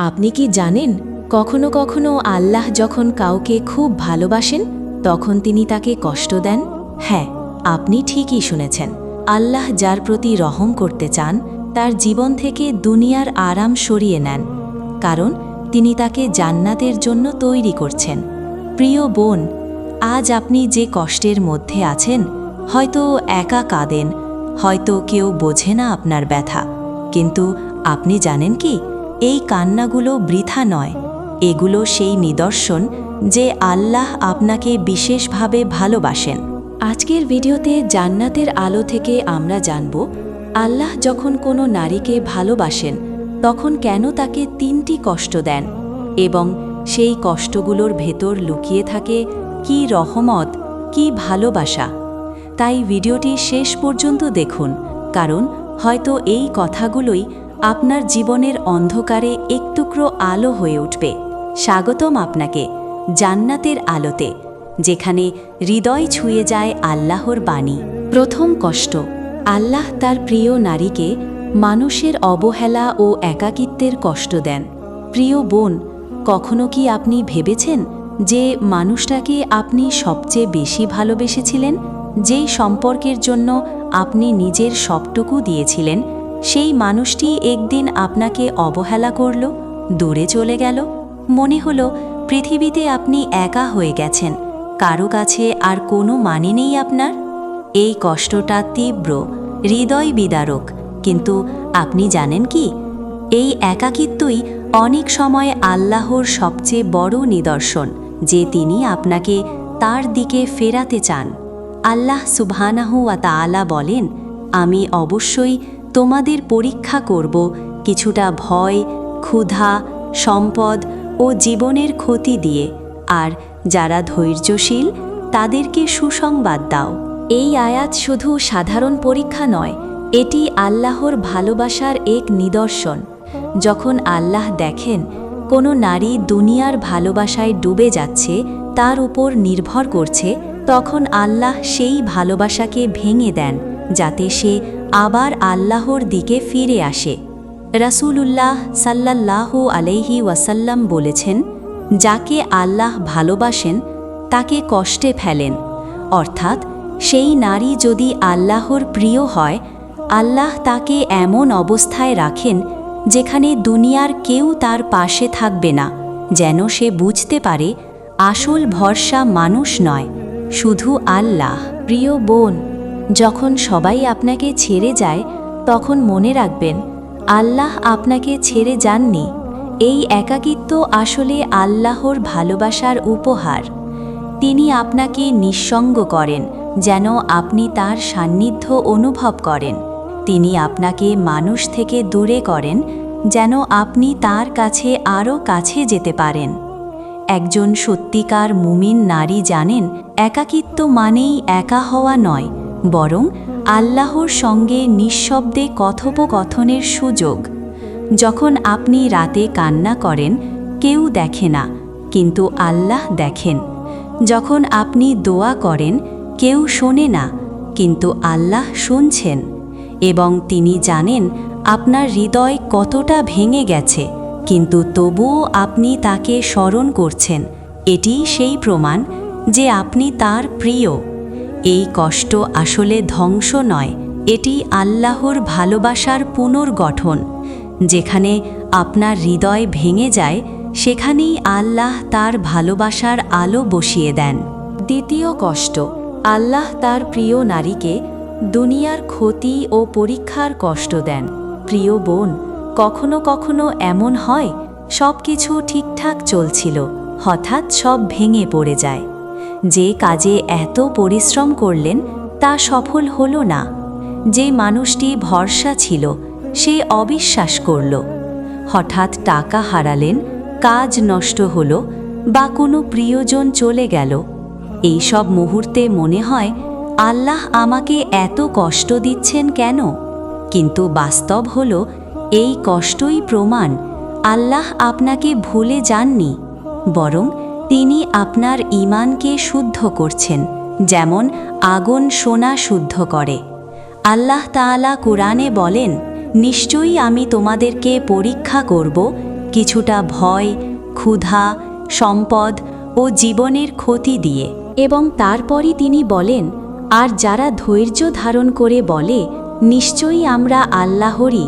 আপনি কি জানেন, কখনো কখনো আল্লাহ যখন কাউকে খুব ভালোবাসেন, তখন তিনি তাকে কষ্ট দেন? হ্যাঁ আপনি ঠিকই শুনেছেন। আল্লাহ যার প্রতি রহম করতে চান, তার জীবন থেকে দুনিয়ার আরাম সরিয়ে নেন। কারণ, তিনি তাকে জান্নাতের জন্য তৈরি করছেন। প্রিয় বোন, আজ আপনি যে কষ্টের মধ্যে আছেন, হয়তো একা কাঁদেন, হয়তো কেউ বোঝে না আপনার ব্যথা। কিন্তু আপনি জানেন কি? এই কান্নাগুলো বৃথা নয়। এগুলো সেই নিদর্শন যে আল্লাহ আপনাকে বিশেষভাবে ভালোবাসেন। আজকের ভিডিওতে জান্নাতের আলো থেকে আমরা জানব, আল্লাহ যখন কোনো নারীকে ভালোবাসেন, তখন কেন তাকে তিনটি কষ্ট দেন এবং সেই কষ্টগুলোর ভেতর লুকিয়ে থাকে কি রহমত, কি ভালোবাসা। তাই ভিডিওটি শেষ পর্যন্ত দেখুন, কারণ হয়তো এই কথাগুলোই আপনার জীবনের অন্ধকারে একটুকরো আলো হয়ে উঠবে। স্বাগতম আপনাকে জান্নাতের আলোতে, যেখানে হৃদয় ছুঁয়ে যায় আল্লাহর বাণী। প্রথম কষ্ট, আল্লাহ তার প্রিয় নারীকে মানুষের অবহেলা ও একাকিত্বের কষ্ট দেন। প্রিয় বোন, কখনো কি আপনি ভেবেছেন যে মানুষটাকে আপনি সবচেয়ে বেশি ভালোবেসেছিলেন? যেই সম্পর্কের জন্য আপনি নিজের সবটুকু দিয়েছিলেন? সেই মানুষটি একদিন আপনাকে অবহেলা করল, দূরে চলে গেল। মনে হলো, পৃথিবীতে আপনি একা হয়ে গেছেন, কারও কাছে আর কোনো মানে নেই আপনার। এই কষ্টটা তীব্র, হৃদয় বিদারক, কিন্তু আপনি জানেন কি? এই একাকিত্বই অনেক সময় আল্লাহর সবচেয়ে বড় নিদর্শন, যে তিনি আপনাকে তার দিকে ফেরাতে চান। আল্লাহ সুবহানাহু ওয়া তাআলা বলেন, আমি অবশ্যই তোমাদের পরীক্ষা করব, কিছুটা ভয়, ক্ষুধা, সম্পদ ও জীবনের ক্ষতি দিয়ে। আর যারা ধৈর্যশীল, তাদেরকে সুসংবাদ দাও। এই আয়াত শুধু সাধারণ পরীক্ষা নয়, এটি আল্লাহর ভালোবাসার এক নিদর্শন। যখন আল্লাহ দেখেন, কোনো নারী দুনিয়ার ভালোবাসায় ডুবে যাচ্ছে, তার উপর নির্ভর করছে, তখন আল্লাহ সেই ভালোবাসাকে ভেঙে দেন, যাতে সে আবার আল্লাহর দিকে ফিরে আসে। রাসূলুল্লাহ সাল্লাল্লাহু আলাইহি ওয়াসাল্লাম বলেছেন, যাকে আল্লাহ ভালোবাসেন, তাকে কষ্টে ফেলেন। অর্থাৎ, সেই নারী যদি আল্লাহর প্রিয় হয়, আল্লাহ তাকে এমন অবস্থায় রাখেন যেখানে দুনিয়ার কেউ তার পাশে থাকবে না, যেন সে বুঝতে পারে, আসল ভরসা মানুষ নয়, শুধু আল্লাহ। প্রিয় বোন যখন সবাই আপনাকে ছেড়ে যায়, তখন মনে রাখবেন, আল্লাহ আপনাকে ছেড়ে যাননি। এই একাকিত্ব আসলে আল্লাহর ভালোবাসার উপহার। তিনি আপনাকে নিঃসঙ্গ করেন, যেন আপনি তার সান্নিধ্য অনুভব করেন। তিনি আপনাকে মানুষ থেকে দূরে করেন, যেন আপনি তার কাছে আরও কাছে যেতে পারেন। একজন সত্যিকার মুমিন নারী জানেন, একাকিত্ব মানেই একা হওয়া নয় বরং আল্লাহর সঙ্গে নিঃশব্দে কথোপকথনের সুযোগ। যখন আপনি রাতে কান্না করেন, কেউ দেখে না, কিন্তু আল্লাহ দেখেন। যখন আপনি দোয়া করেন, কেউ শোনে না, কিন্তু আল্লাহ শুনছেন। এবং তিনি জানেন আপনার হৃদয় কতটা ভেঙে গেছে, কিন্তু তবুও আপনি তাকে স্মরণ করছেন। এটি সেই প্রমাণ যে আপনি তার প্রিয়। এই কষ্ট আসলে ধ্বংস নয়, এটি আল্লাহর ভালোবাসার পুনর্গঠন। যেখানে আপনার হৃদয় ভেঙে যায়, সেখানেই আল্লাহ তার ভালোবাসার আলো বসিয়ে দেন। দ্বিতীয় কষ্ট, আল্লাহ তার প্রিয় নারীকে দুনিয়ার ক্ষতি ও পরীক্ষার কষ্ট দেন। প্রিয় বোন, কখনো কখনো এমন হয় সব কিছু ঠিকঠাক চলছিল, হঠাৎ সব ভেঙে পড়ে যায়। যে কাজে এত পরিশ্রম করলেন তা সফল হল না। যে মানুষটি ভরসা ছিল, সে অবিশ্বাস করল। হঠাৎ টাকা হারালেন, কাজ নষ্ট হলো বা কোনো প্রিয়জন চলে গেল। এই সব মুহূর্তে মনে হয়, আল্লাহ আমাকে এত কষ্ট দিচ্ছেন কেন? কিন্তু বাস্তব হল, এই কষ্টই প্রমাণ, আল্লাহ আপনাকে ভুলে যাননি। বরং তিনি আপনার ইমানকে শুদ্ধ করছেন, যেমন আগুন সোনা শুদ্ধ করে। আল্লাহ তাআলা কোরআনে বলেন, নিশ্চয়ই আমি তোমাদেরকে পরীক্ষা করব কিছুটা ভয়, ক্ষুধা, সম্পদ ও জীবনের ক্ষতি দিয়ে। এবং তারপরই তিনি বলেন, আর যারা ধৈর্য ধারণ করে বলে, নিশ্চয়ই আমরা আল্লাহরই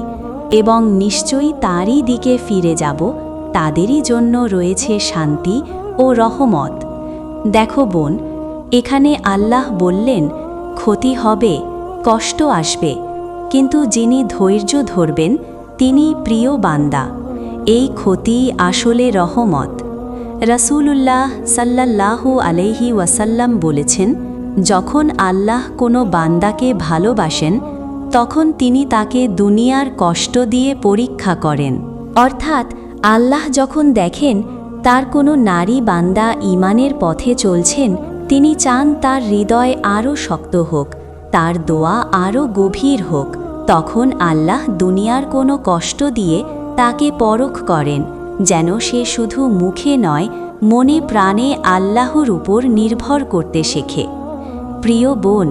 এবং নিশ্চয়ই তারই দিকে ফিরে যাব, তাদেরই জন্য রয়েছে শান্তি ও রহমত। দেখো বোন, এখানে আল্লাহ বললেন, ক্ষতি হবে, কষ্ট আসবে, কিন্তু যিনি ধৈর্য ধরবেন, তিনি প্রিয় বান্দা। এই ক্ষতি আসলে রহমত। রসুলুল্লাহ সাল্লাল্লাহু আলাইহি ওয়াসাল্লাম বলেছেন, যখন আল্লাহ কোনো বান্দাকে ভালোবাসেন, তখন তিনি তাকে দুনিয়ার কষ্ট দিয়ে পরীক্ষা করেন। অর্থাৎ আল্লাহ যখন দেখেন তার কোনো নারী বান্দা ইমানের পথে চলছেন, তিনি চান তার হৃদয় আরও শক্ত হোক, তার দোয়া আরও গভীর হোক। তখন আল্লাহ দুনিয়ার কোনো কষ্ট দিয়ে তাকে পরখ করেন, যেন সে শুধু মুখে নয়, মনে প্রাণে আল্লাহর উপর নির্ভর করতে শেখে। প্রিয় বোন,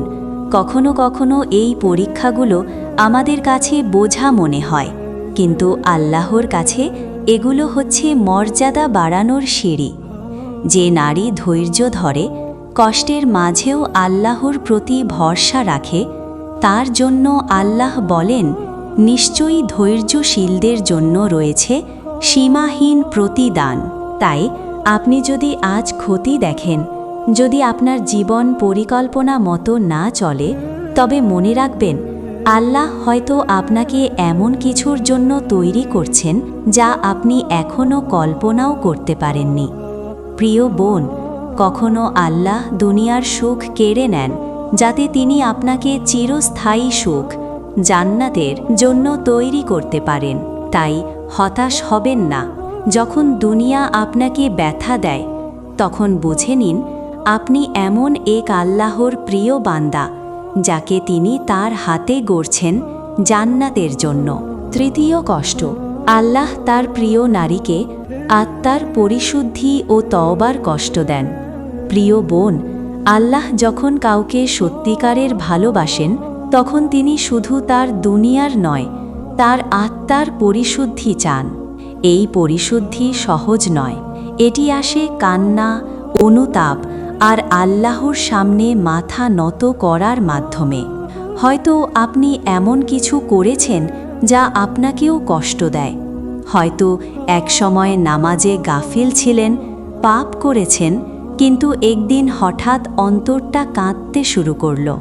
কখনো কখনো এই পরীক্ষাগুলো আমাদের কাছে বোঝা মনে হয়, কিন্তু আল্লাহর কাছে এগুলো হচ্ছে মর্যাদা বাড়ানোর সিঁড়ি, যে নারী ধৈর্য ধরে, কষ্টের মাঝেও আল্লাহর প্রতি ভরসা রাখে, তার জন্য আল্লাহ বলেন, নিশ্চয়ই ধৈর্যশীলদের জন্য রয়েছে সীমাহীন প্রতিদান। তাই আপনি যদি আজ ক্ষতি দেখেন, যদি আপনার জীবন পরিকল্পনা মতো না চলে, তবে মনে রাখবেন আল্লাহ হয়তো আপনাকে এমন কিছুর জন্য তৈরি করছেন যা আপনি এখনও কল্পনাও করতে পারেননি। প্রিয় বোন, কখনো আল্লাহ দুনিয়ার সুখ কেড়ে নেন, যাতে তিনি আপনাকে চিরস্থায়ী সুখ, জান্নাতের জন্য তৈরি করতে পারেন। তাই হতাশ হবেন না। যখন দুনিয়া আপনাকে ব্যথা দেয়, তখন বুঝে নিন, আপনি এমন এক আল্লাহর প্রিয় বান্দা যাকে তিনি তার হাতে গড়ছেন জান্নাতের জন্য। তৃতীয় কষ্ট, আল্লাহ তার প্রিয় নারীকে আত্মার পরিশুদ্ধি ও তওবার কষ্ট দেন। প্রিয় বোন, আল্লাহ যখন কাউকে সত্যিকারের ভালোবাসেন, তখন তিনি শুধু তার দুনিয়ার নয়, তার আত্মার পরিশুদ্ধি চান। এই পরিশুদ্ধি সহজ নয়, এটি আসে কান্না, অনুতাপ আর আল্লাহর সামনে মাথা নত করার মাধ্যমে। হয়তো আপনি এমন কিছু করেছেন যা আপনাকেও কষ্ট দেয়। হয়তো একসময় নামাজে গাফিল ছিলেন, পাপ করেছেন, কিন্তু একদিন হঠাৎ অন্তরটা কাঁদতে শুরু করল।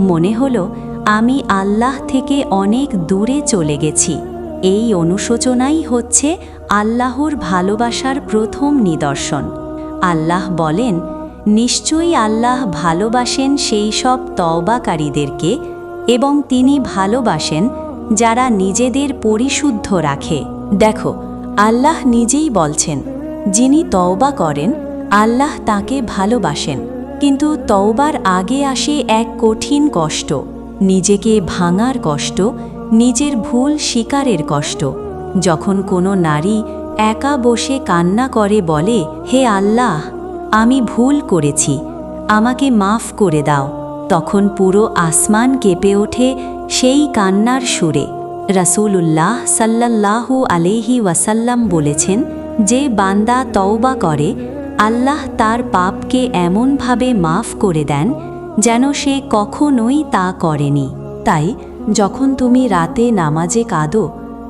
মনে হলো, আমি আল্লাহ থেকে অনেক দূরে চলে গেছি। এই অনুশোচনাই হচ্ছে আল্লাহর ভালোবাসার প্রথম নিদর্শন। আল্লাহ বলেন নিশ্চয়ই আল্লাহ ভালোবাসেন সেই সব তওবাকারীদেরকে এবং তিনি ভালোবাসেন যারা নিজেদের পরিশুদ্ধ রাখে। দেখো, আল্লাহ নিজেই বলছেন, যিনি তওবা করেন, আল্লাহ তাকে ভালোবাসেন। কিন্তু তওবার আগে আসে এক কঠিন কষ্ট, নিজেকে ভাঙার কষ্ট, নিজের ভুল শিকারের কষ্ট। যখন কোনো নারী একা বসে কান্না করে বলে, হে আল্লাহ! আমি ভুল করেছি, আমাকে মাফ করে দাও। তখন পুরো আসমান কেঁপে ওঠে সেই কান্নার সুরে। রাসূলুল্লাহ সাল্লাল্লাহু আলাইহি ওয়াসাল্লাম বলেছেন, যে বান্দা তওবা করে, আল্লাহ তার পাপকে এমনভাবে মাফ করে দেন যেন সে কখনোই তা করেনি। তাই যখন তুমি রাতে নামাজে কাঁদো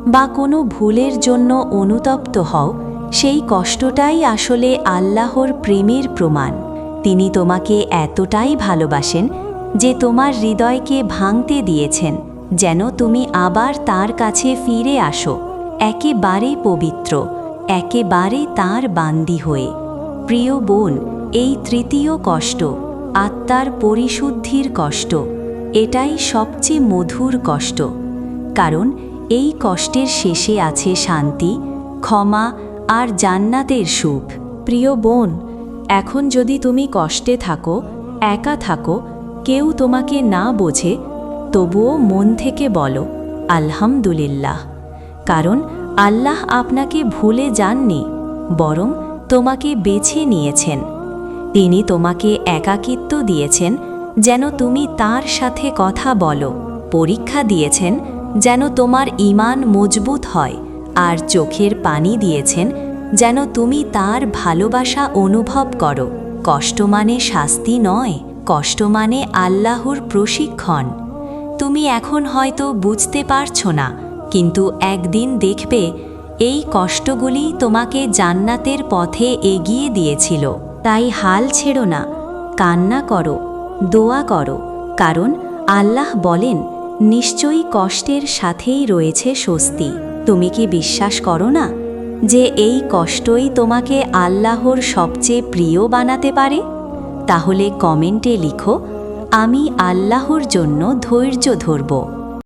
বা কোনো ভুলের জন্য অনুতপ্ত হও সেই কষ্টটাই আসলে আল্লাহর প্রেমের প্রমাণ। তিনি তোমাকে এতটাই ভালোবাসেন যে তোমার হৃদয়কে ভাঙতে দিয়েছেন, যেন তুমি আবার তার কাছে ফিরে আসো, একেবারে পবিত্র, একেবারে তার বান্দি হয়ে। প্রিয় বোন, এই তৃতীয় কষ্ট, আত্মার পরিশুদ্ধির কষ্ট, এটাই সবচেয়ে মধুর কষ্ট। কারণ এই কষ্টের শেষে আছে শান্তি, ক্ষমা আর জান্নাতের সুখ। প্রিয় বোন, এখন যদি তুমি কষ্টে থাকো, একা থাকো, কেউ তোমাকে না বোঝে, তবুও মন থেকে বলো, আলহামদুলিল্লাহ। কারণ আল্লাহ আপনাকে ভুলে যাননি, বরং তোমাকে বেছে নিয়েছেন। তিনি তোমাকে একাকিত্ব দিয়েছেন, যেন তুমি তার সাথে কথা বলো, পরীক্ষা দিয়েছেন, যেন তোমার ইমান মজবুত হয়। আর চোখের পানি দিয়েছেন, যেন তুমি তার ভালোবাসা অনুভব করো। কষ্ট মানে শাস্তি নয়, কষ্ট মানে আল্লাহর প্রশিক্ষণ। তুমি এখন হয়তো বুঝতে পারছ না, কিন্তু একদিন দেখবে, এই কষ্টগুলি তোমাকে জান্নাতের পথে এগিয়ে দিয়েছিল। তাই হাল ছেড়ো না, কান্না করো, দোয়া করো, কারণ আল্লাহ বলেন, নিশ্চয়ই কষ্টের সাথেই রয়েছে স্বস্তি। তুমি কি বিশ্বাস করো না যে এই কষ্টই তোমাকে আল্লাহর সবচেয়ে প্রিয় বানাতে পারে? তাহলে কমেন্টে লিখো, আমি আল্লাহর জন্য ধৈর্য ধরব।